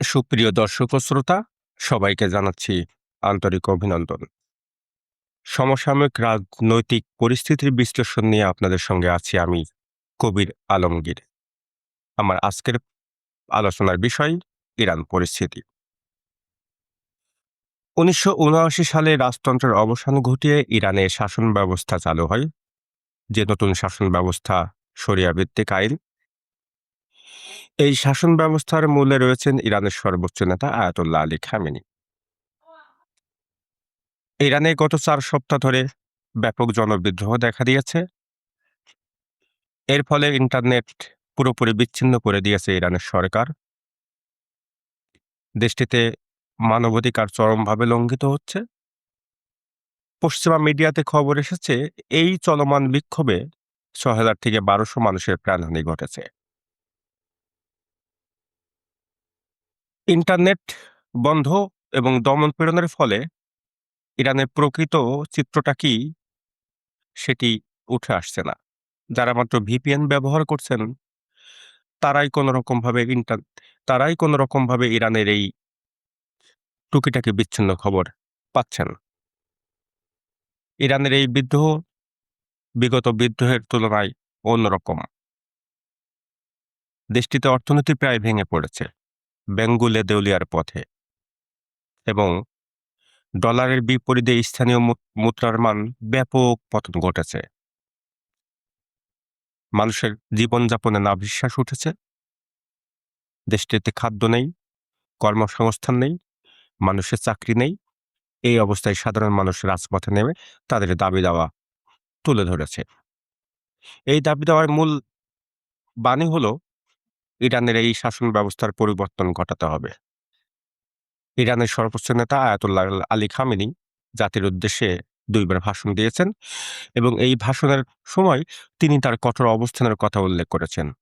সুপ্রিয় দর্শক শ্রোতা, সবাইকে জানাচ্ছি আন্তরিক অভিনন্দন। সমসাময়িক রাজনৈতিক পরিস্থিতির বিশ্লেষণ নিয়ে আপনাদের সঙ্গে আছি আমি কবির আলমগীর। আমার আজকের আলোচনার বিষয়, ইরান পরিস্থিতি। উনিশশো উনআশি সালে রাজতন্ত্রের অবসান ঘটিয়ে ইরানে শাসন ব্যবস্থা চালু হয়, যে নতুন শাসন ব্যবস্থা শরিয়া ভিত্তিক আইন এই শাসন ব্যবস্থার মূলে রয়েছেন ইরানের সর্বোচ্চ নেতা আয়াতুল্লাহ আলী খামেনি। ইরানে গত চার সপ্তাহ ধরে ব্যাপক জনবিদ্রোহ দেখা দিয়েছে। এর ফলে ইন্টারনেট পুরোপুরি বিচ্ছিন্ন করে দিয়েছে ইরানের সরকার। দেশটিতে মানবাধিকার চরমভাবে লঙ্ঘিত হচ্ছে। পশ্চিমা মিডিয়াতে খবর এসেছে, এই চলমান বিক্ষোভে ছ থেকে বারোশো মানুষের প্রাণহানি ঘটেছে। ইন্টারনেট বন্ধ এবং দমন পীড়নের ফলে ইরানের প্রকৃত চিত্রটা কি, সেটি উঠে আসছে না। যারা মাত্র ভিপিএন ব্যবহার করছেন, তারাই কোনো রকম ভাবে ইন্টার, তারাই কোনো রকম ভাবে ইরানের এই টুকিটাকি বিচ্ছিন্ন খবর পাচ্ছেন। ইরানের এই বিদ্রোহ, বিগত বিদ্রোহের তুলনায় অন্যরকম। দেশটিতে অর্থনীতি প্রায় ভেঙে পড়েছে। বেঙ্গুলে দেউলিয়ার পথে এবং ডলারের বিপরীতে স্থানীয় মুদ্রার মান ব্যাপক পতন ঘটেছে। মানুষের জীবনযাপনে নাভিশ্বাস উঠেছে। দেশটিতে খাদ্য নেই, কর্মসংস্থান নেই, মানুষের চাকরি নেই, এই অবস্থায় সাধারণ মানুষ রাজপথে নেমে তাদের দাবি দাওয়া তুলে ধরেছে। এই দাবি দেওয়ার মূল বাণী হলো ইরানের এই শাসন ব্যবস্থার পরিবর্তন ঘটাতে হবে। ইরানের সর্বোচ্চ নেতা আয়াতুল্লাহ আলী খামেনি জাতির উদ্দেশ্যে দুইবার ভাষণ দিয়েছেন এবং এই ভাষণের সময় তিনি তার কঠোর অবস্থানের কথা উল্লেখ করেছেন।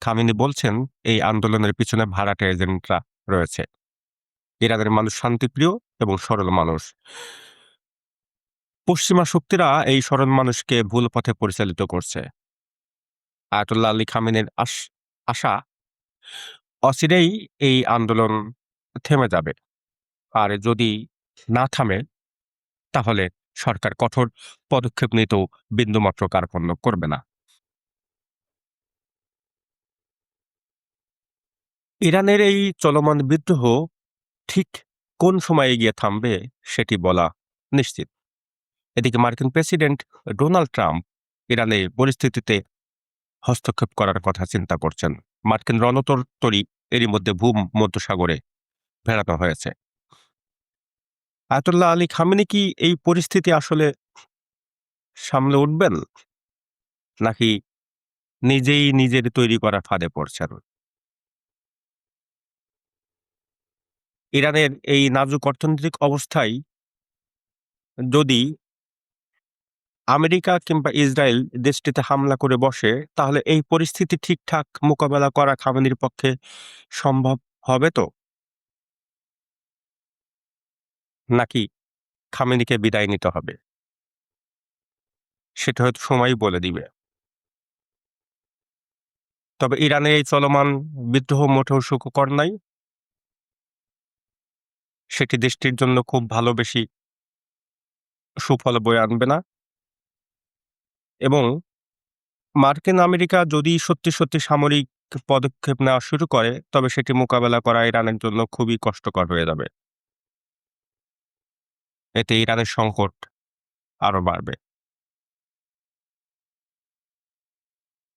খামেনি বলছেন, এই আন্দোলনের পিছনে ভাড়াটে এজেন্টরা রয়েছে। ইরানের মানুষ শান্তিপ্রিয় এবং সরল মানুষ। পশ্চিমা শক্তিরা এই সরল মানুষকে ভুল পথে পরিচালিত করছে। আয়াতুল্লাহ আলী খামেনের আশ- আশা অচিরেই এই আন্দোলন থেমে যাবে। আর যদি না থামে, তাহলে সরকার কঠোর পদক্ষেপ নিতেও বিন্দুমাত্র কার্পণ্য করবে না। ইরানের এই চলমান বিদ্রোহ ঠিক কোন সময়ে গিয়ে থামবে সেটি বলা নিশ্চিত। এদিকে মার্কিন প্রেসিডেন্ট ডোনাল্ড ট্রাম্প ইরানের পরিস্থিতিতে হস্তক্ষেপ করার কথা চিন্তা করছেন। মার্কিন রণতরী এরই মধ্যে ভূম মধ্যসাগরে ফেরানো হয়েছে। আয়তুল্লাহ আলী খামেনি কি এই পরিস্থিতি আসলে সামলে উঠবেন? নাকি নিজেই নিজের তৈরি করা ফাঁদে পড়ছেন? ইরানের এই নাজুক অর্থনৈতিক অবস্থায় যদি আমেরিকা কিংবা ইসরায়েল দেশটিতে হামলা করে বসে, তাহলে এই পরিস্থিতি ঠিকঠাক মোকাবেলা করা খামেনির পক্ষে সম্ভব হবে তো? নাকি খামেনিকে বিদায় নিতে হবে? সেটা হয়তো সময়ই বলে দিবে। তবে ইরানের এই চলমান বিদ্রোহ মোটেও সুখকর নাই সেটি দেশটির জন্য খুব ভালো, বেশি সুফল বয়ে আনবে না। এবং মার্কিন আমেরিকা যদি সত্যি সত্যি সামরিক পদক্ষেপ নেওয়া শুরু করে, তবে সেটি মোকাবেলা করা ইরানের জন্য খুবই কষ্টকর হয়ে যাবে। এতে ইরানের সংকট আরও বাড়বে।